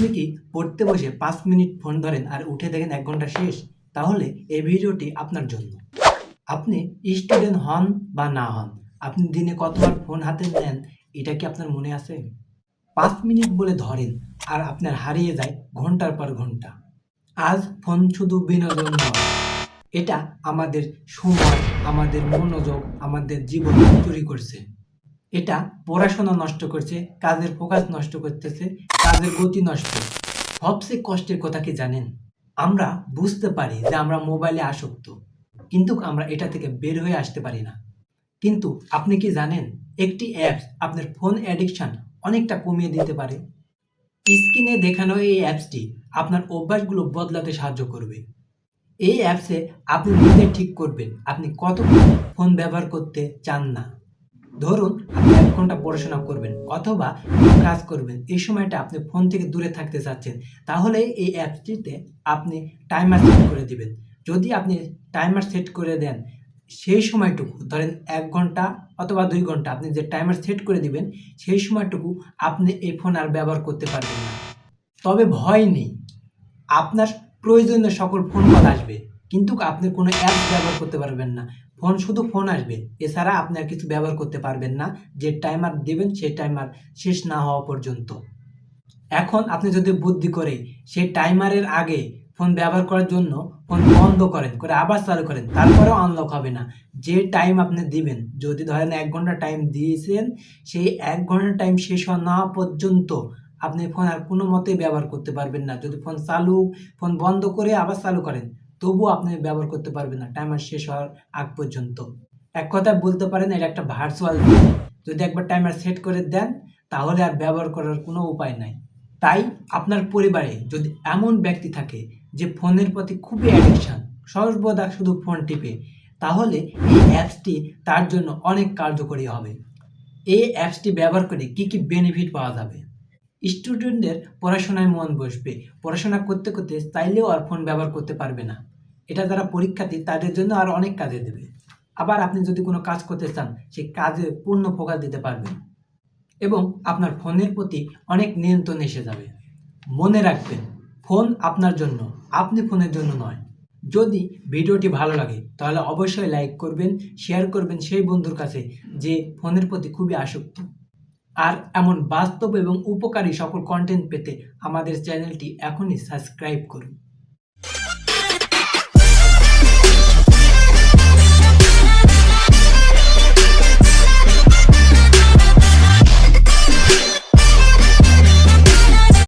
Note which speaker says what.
Speaker 1: আপনি কি পড়তে বসে পাঁচ মিনিট ফোন ধরেন আর উঠে দেখেন এক ঘণ্টা শেষ? তাহলে এই ভিডিওটি আপনার জন্য। আপনি স্টুডেন্ট হন বা না হন, আপনি দিনে কতবার ফোন হাতে নেন, এটা কি আপনার মনে আছে? পাঁচ মিনিট বলে ধরেন আর আপনার হারিয়ে যায় ঘণ্টার পর ঘণ্টা। আজ ফোন শুধু বিনোদন নয়, এটা আমাদের সময়, আমাদের মনোযোগ, আমাদের জীবন চুরি করছে। এটা পড়াশোনা নষ্ট করছে, কাজের ফোকাস নষ্ট করতেছে, কাজের গতি নষ্ট। সবচেয়ে কষ্টের কথা কি জানেন? আমরা বুঝতে পারি যে আমরা মোবাইলে আসক্ত, কিন্তু আমরা এটা থেকে বের হয়ে আসতে পারি না। কিন্তু আপনি কি জানেন, একটি অ্যাপস আপনার ফোন অ্যাডিকশান অনেকটা কমিয়ে দিতে পারে। স্ক্রিনে দেখানো এই অ্যাপসটি আপনার অভ্যাসগুলো বদলাতে সাহায্য করবে। এই অ্যাপসে আপনি নিজে ঠিক করবেন, আপনি কতক্ষণ ফোন ব্যবহার করতে চান না। ধরুন আপনি এক ঘণ্টা পড়াশোনা করবেন অথবা কাজ করবেন, এই সময়টা আপনি ফোন থেকে দূরে থাকতে চাচ্ছেন, তাহলে এই অ্যাপসটিতে আপনি টাইমার সেট করে দিবেন। যদি আপনি টাইমার সেট করে দেন সেই সময়টুকু, ধরেন এক ঘণ্টা অথবা দুই ঘণ্টা আপনি যে টাইমার সেট করে দিবেন, সেই সময়টুকু আপনি এই ফোন আর ব্যবহার করতে পারবেন না। তবে ভয় নেই, আপনার প্রয়োজনীয় সকল ফোন কল আসবে। কিন্তু আপনি কোনো অ্যাপ ব্যবহার করতে পারবেন না। ফোন শুধু ফোন আসবে। এছাড়া আপনি আর কিছু ব্যবহার করতে পারবেন না। যে টাইমার দেবেন সেই টাইমার শেষ না হওয়া পর্যন্ত। এখন আপনি যদি বুদ্ধি করে সেই টাইমারের আগে ফোন ব্যবহার করার জন্য ফোন বন্ধ করেন, করে আবার চালু করেন, তারপরেও আনলক হবে না। যে টাইম আপনি দিবেন, যদি ধরেন এক ঘণ্টা টাইম দিয়েছেন, সেই এক ঘণ্টা টাইম শেষ হওয়া না পর্যন্ত আপনি ফোন আর কোনো মতেই ব্যবহার করতে পারবেন না। যদি ফোন চালু, ফোন বন্ধ করে আবার চালু করেন তবুও আপনি ব্যবহার করতে পারবেন না। টাইমার শেষ হওয়ার আগ পর্যন্ত। এক কথায় বলতে পারেন, এটা একটা ভার্চুয়াল যদি একবার টাইমার সেট করে দেন, তাহলে আর ব্যবহার করার কোনো উপায় নাই। তাই আপনার পরিবারে যদি এমন ব্যক্তি থাকে, যে ফোনের প্রতি খুবই অ্যাডিকশন সর্বদা শুধু ফোন টিপে, তাহলে এই অ্যাপসটি তার জন্য অনেক কার্যকরী হবে। এই অ্যাপসটি ব্যবহার করে কি কি বেনিফিট পাওয়া যাবে? স্টুডেন্টদের পড়াশোনায় মন বসবে। পড়াশোনা করতে করতে চাইলেও আর ফোন ব্যবহার করতে পারবে না। এটা যারা পরীক্ষার্থী, তাদের জন্য আর অনেক কাজে দেবে। আবার আপনি যদি কোনো কাজ করতে চান, সেই কাজে পূর্ণ ফোকাস দিতে পারবেন। এবং আপনার ফোনের প্রতি অনেক নিয়ন্ত্রণ এসে যাবে। মনে রাখবেন, ফোন আপনার জন্য, আপনি ফোনের জন্য নয়। যদি ভিডিওটি ভালো লাগে, তাহলে অবশ্যই লাইক করবেন, শেয়ার করবেন সেই বন্ধুর কাছে যে ফোনের প্রতি খুবই আসক্ত। আর এমন বাস্তব এবং উপকারী সকল কন্টেন্ট পেতে আমাদের চ্যানেলটি এখনই সাবস্ক্রাইব করুন।